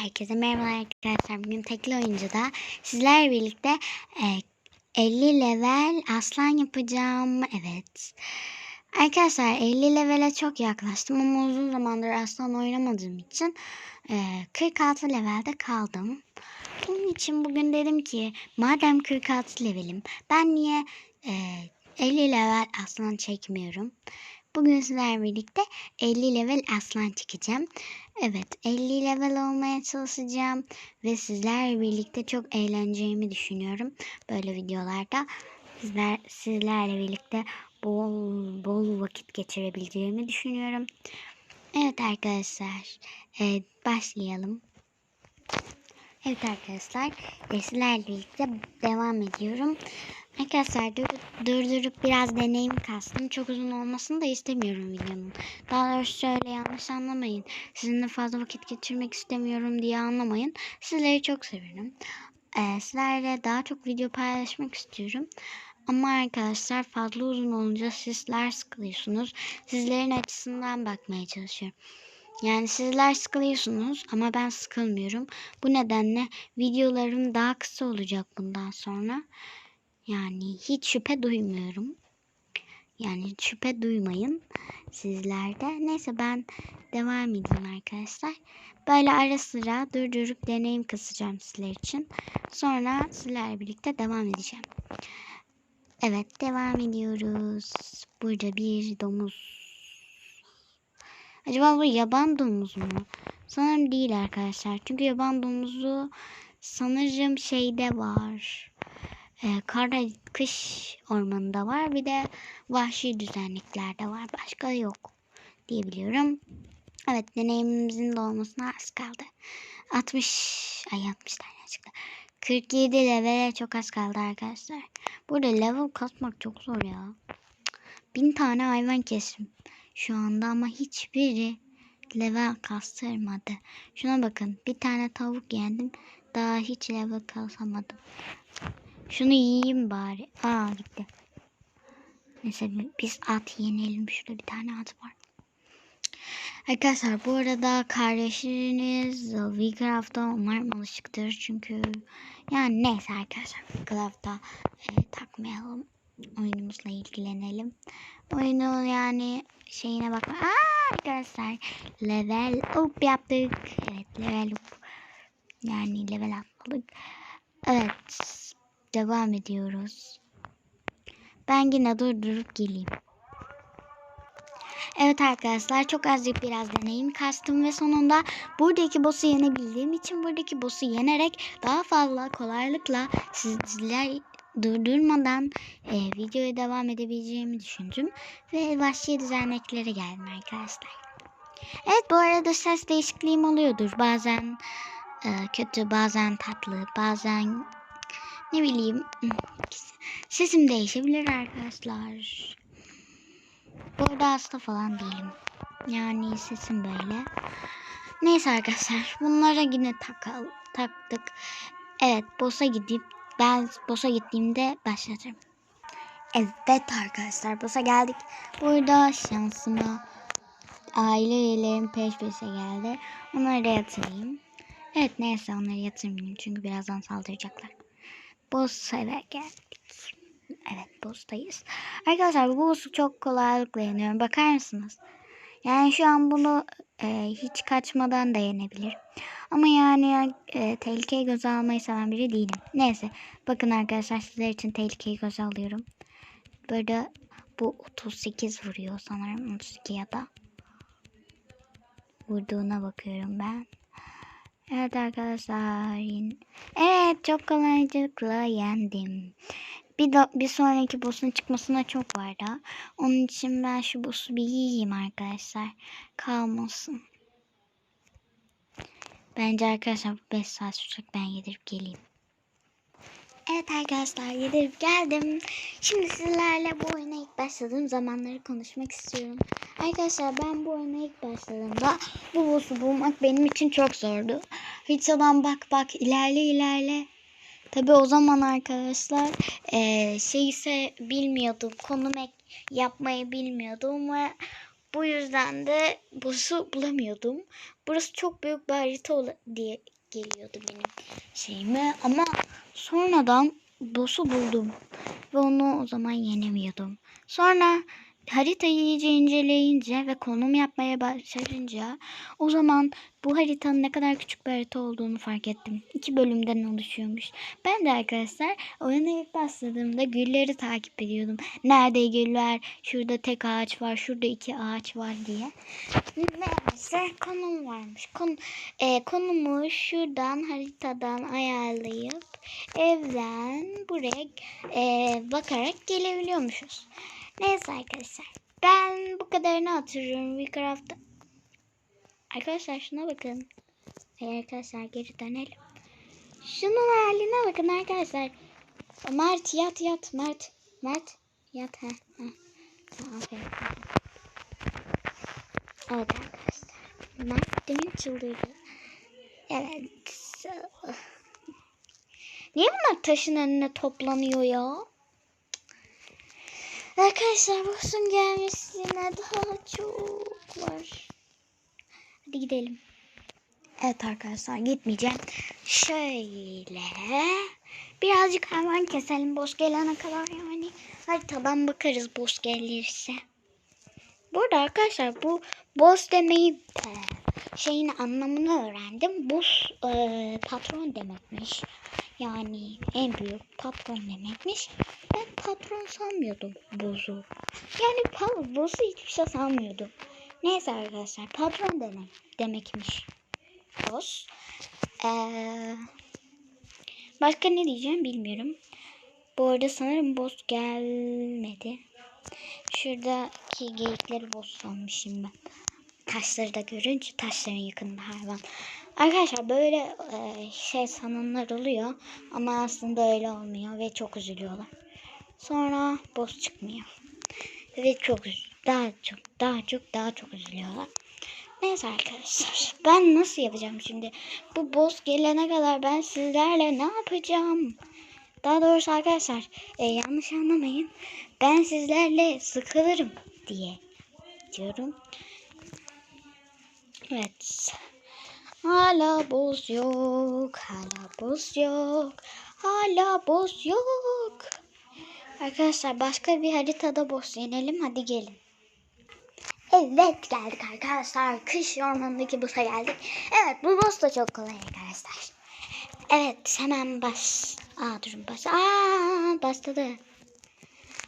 Herkese merhaba arkadaşlar. Bugün tekli oyuncuda sizlerle birlikte e, 50 level aslan yapacağım. Evet. Arkadaşlar 50 levele çok yaklaştım ama uzun zamandır aslan oynamadığım için e, 46 levelde kaldım. Bunun için bugün dedim ki madem 46 levelim ben niye e, 50 level aslan çekmiyorum. Bugün sizlerle birlikte 50 level aslan çekeceğim. Evet 50 level olmaya çalışacağım ve sizlerle birlikte çok eğleneceğimi düşünüyorum. Böyle videolarda sizler, sizlerle birlikte bol bol vakit geçirebileceğimi düşünüyorum. Evet arkadaşlar e, başlayalım. Evet arkadaşlar e, sizlerle birlikte devam ediyorum. Arkadaşlar dur, durdurup biraz deneyim kastım. Çok uzun olmasını da istemiyorum videonun. Daha doğrusu şöyle yanlış anlamayın. Sizinle fazla vakit geçirmek istemiyorum diye anlamayın. Sizleri çok severim. Ee, sizlerle daha çok video paylaşmak istiyorum. Ama arkadaşlar fazla uzun olunca sizler sıkılıyorsunuz. Sizlerin açısından bakmaya çalışıyorum. Yani sizler sıkılıyorsunuz ama ben sıkılmıyorum. Bu nedenle videolarım daha kısa olacak bundan sonra. Yani hiç şüphe duymuyorum. Yani şüphe duymayın sizlerde. Neyse ben devam edeyim arkadaşlar. Böyle ara sıra durdurup deneyim kısacağım sizler için. Sonra sizlerle birlikte devam edeceğim. Evet devam ediyoruz. Burada bir domuz. Acaba bu yaban domuz mu? Sanırım değil arkadaşlar. Çünkü yaban domuzu sanırım şeyde var e, kara kış ormanında var. Bir de vahşi düzenliklerde var. Başka yok diyebiliyorum. Evet deneyimimizin de olmasına az kaldı. 60 ay 60 tane çıktı. 47 level'e çok az kaldı arkadaşlar. Burada level kasmak çok zor ya. Bin tane hayvan kestim şu anda ama hiçbiri level kastırmadı. Şuna bakın bir tane tavuk yendim. Daha hiç level kasamadım. Şunu yiyeyim bari. Aa gitti. Neyse biz at yenelim. Şurada bir tane at var. Arkadaşlar bu arada kardeşiniz Wecraft'a umarım alışıktır. Çünkü yani neyse arkadaşlar Wecraft'a e, takmayalım. Oyunumuzla ilgilenelim. Oyunu yani şeyine bakma. Aa arkadaşlar level up yaptık. Evet level up. Yani level atladık. Evet devam ediyoruz. Ben yine durdurup geleyim. Evet arkadaşlar çok azıcık biraz deneyim kastım ve sonunda buradaki boss'u yenebildiğim için buradaki boss'u yenerek daha fazla kolaylıkla sizler durdurmadan e, videoya devam edebileceğimi düşündüm ve vahşi düzenleklere geldim arkadaşlar. Evet bu arada ses değişikliğim oluyordur. Bazen e, kötü, bazen tatlı, bazen ne bileyim sesim değişebilir arkadaşlar. Bu arada hasta falan değilim. Yani sesim böyle. Neyse arkadaşlar bunlara yine takal, taktık. Evet boss'a gidip ben boss'a gittiğimde başlatırım. Evet arkadaşlar boss'a geldik. Burada şansıma aile üyelerim peş peşe geldi. Onları da yatırayım. Evet neyse onları yatırmayayım çünkü birazdan saldıracaklar. Eve geldik. Evet boss'tayız. Arkadaşlar bu boss'u çok kolaylıkla yeniyorum. Bakar mısınız? Yani şu an bunu e, hiç kaçmadan da yenebilirim. Ama yani e, tehlikeyi göze almayı seven biri değilim. Neyse. Bakın arkadaşlar sizler için tehlikeyi göze alıyorum. Böyle bu 38 vuruyor sanırım. 32 ya da. Vurduğuna bakıyorum ben. Evet arkadaşlar. Evet çok kolaylıkla yendim. Bir, de, bir sonraki boss'un çıkmasına çok var da. Onun için ben şu boss'u bir yiyeyim arkadaşlar. Kalmasın. Bence arkadaşlar 5 saat sürecek ben yedirip geleyim. Evet arkadaşlar yedirip geldim. Şimdi sizlerle bu oyuna ilk başladığım zamanları konuşmak istiyorum. Arkadaşlar ben bu oyuna ilk başladığımda bu boss'u bulmak benim için çok zordu. Haritadan bak bak ilerle ilerle. Tabi o zaman arkadaşlar e, şey ise bilmiyordum. Konum yapmayı bilmiyordum ve Bu yüzden de boss'u bulamıyordum. Burası çok büyük bir harita diye geliyordu benim şeyime. Ama sonradan boss'u buldum. Ve onu o zaman yenemiyordum. Sonra haritayı iyice inceleyince ve konum yapmaya başlayınca o zaman bu haritanın ne kadar küçük bir harita olduğunu fark ettim. İki bölümden oluşuyormuş. Ben de arkadaşlar oyuna ilk başladığımda gülleri takip ediyordum. Nerede güller? Şurada tek ağaç var, şurada iki ağaç var diye. Neyse konum varmış. Kon, e, konumu şuradan haritadan ayarlayıp evden buraya e, bakarak gelebiliyormuşuz. Neyse arkadaşlar. Ben bu kadarını hatırlıyorum. Minecraft'ta. Arkadaşlar şuna bakın. Hey arkadaşlar geri dönelim. Şunun haline bakın arkadaşlar. Mert yat yat Mert. Mert yat. Ha, aferin. Evet arkadaşlar. Mert demin çıldırdı. Evet. Niye bunlar taşın önüne toplanıyor ya? Arkadaşlar boss'un gelmesine daha çok var. Hadi gidelim. Evet arkadaşlar gitmeyeceğim. Şöyle birazcık hemen keselim boss gelene kadar yani. Haritadan bakarız boss gelirse. Burada arkadaşlar bu boss demeyi e, şeyin anlamını öğrendim. Boss e, patron demekmiş. Yani en büyük patron demekmiş. Patron sanmıyordum bozu. Yani pa- bozu hiçbir şey sanmıyordum. Neyse arkadaşlar patron demek demekmiş. Boz. Ee, başka ne diyeceğim bilmiyorum. Bu arada sanırım boz gelmedi. Şuradaki geyikleri boz sanmışım ben. Taşları da görünce taşların yakında hayvan. Arkadaşlar böyle e, şey sananlar oluyor ama aslında öyle olmuyor ve çok üzülüyorlar. Sonra boz çıkmıyor. Ve çok daha çok daha çok daha çok üzülüyorlar. Neyse arkadaşlar ben nasıl yapacağım şimdi? Bu boss gelene kadar ben sizlerle ne yapacağım? Daha doğrusu arkadaşlar e, yanlış anlamayın. Ben sizlerle sıkılırım diye diyorum. Evet. Hala boz yok. Hala boz yok. Hala boz yok. Arkadaşlar başka bir haritada boss yenelim. Hadi gelin. Evet geldik arkadaşlar. Kış ormanındaki boss'a geldik. Evet bu boss da çok kolay arkadaşlar. Evet hemen baş... Aa durun baş... Aa başladı.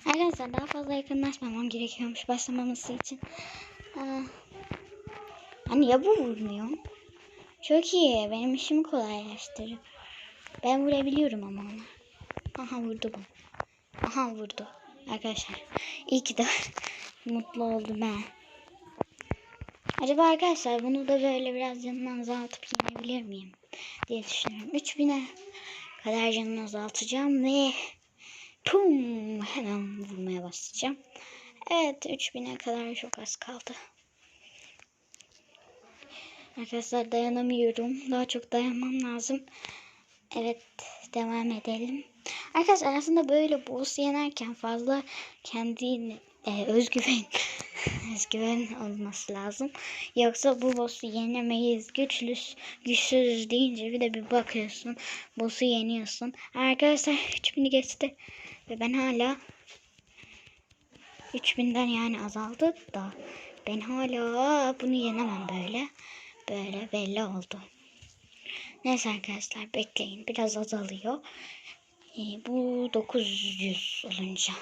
Arkadaşlar daha fazla yakınlaşmamam gerekiyormuş başlamaması için. Aa. Hani ya bu vurmuyor? Çok iyi. Benim işimi kolaylaştırıyor. Ben vurabiliyorum ama ona. Aha vurdu bu. Aha vurdu. Arkadaşlar. iyi ki de mutlu oldum ben. Acaba arkadaşlar bunu da böyle biraz canını azaltıp yenebilir miyim? Diye düşünüyorum. 3000'e kadar canını azaltacağım ve pum hemen vurmaya başlayacağım. Evet 3000'e kadar çok az kaldı. Arkadaşlar dayanamıyorum. Daha çok dayanmam lazım. Evet devam edelim. Arkadaşlar aslında böyle boss yenerken fazla kendine e, özgüven özgüven olması lazım. Yoksa bu boss'u yenemeyiz. Güçlüz, güçsüz deyince bir de bir bakıyorsun. Boss'u yeniyorsun. Arkadaşlar 3000'i geçti. Ve ben hala 3000'den yani azaldı da ben hala bunu yenemem böyle. Böyle belli oldu. Neyse arkadaşlar bekleyin. Biraz azalıyor. Ee, bu 900 olunca.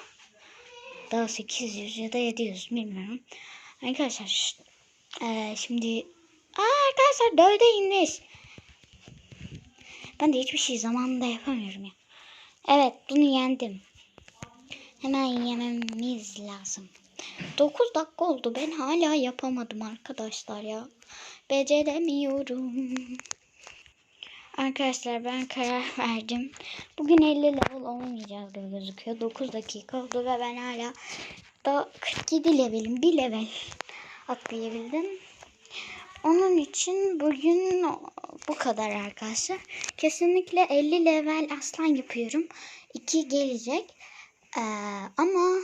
Daha 800 ya da 700 bilmiyorum. Arkadaşlar e, şimdi Aa, arkadaşlar 4'e inmiş. Ben de hiçbir şey zamanında yapamıyorum ya. Evet bunu yendim. Hemen yememiz lazım. 9 dakika oldu. Ben hala yapamadım arkadaşlar ya. Beceremiyorum. Arkadaşlar ben karar verdim. Bugün 50 level olmayacağız gibi gözüküyor. 9 dakika oldu ve ben hala da 47 levelim. Bir level atlayabildim. Onun için bugün bu kadar arkadaşlar. Kesinlikle 50 level aslan yapıyorum. 2 gelecek. Ee, ama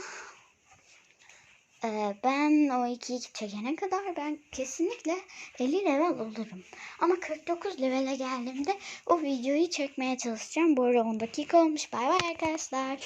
Ee, ben o ikiyi çekene kadar ben kesinlikle 50 level olurum. Ama 49 levele geldiğimde o videoyu çekmeye çalışacağım. Bu arada 10 dakika olmuş. Bay bay arkadaşlar.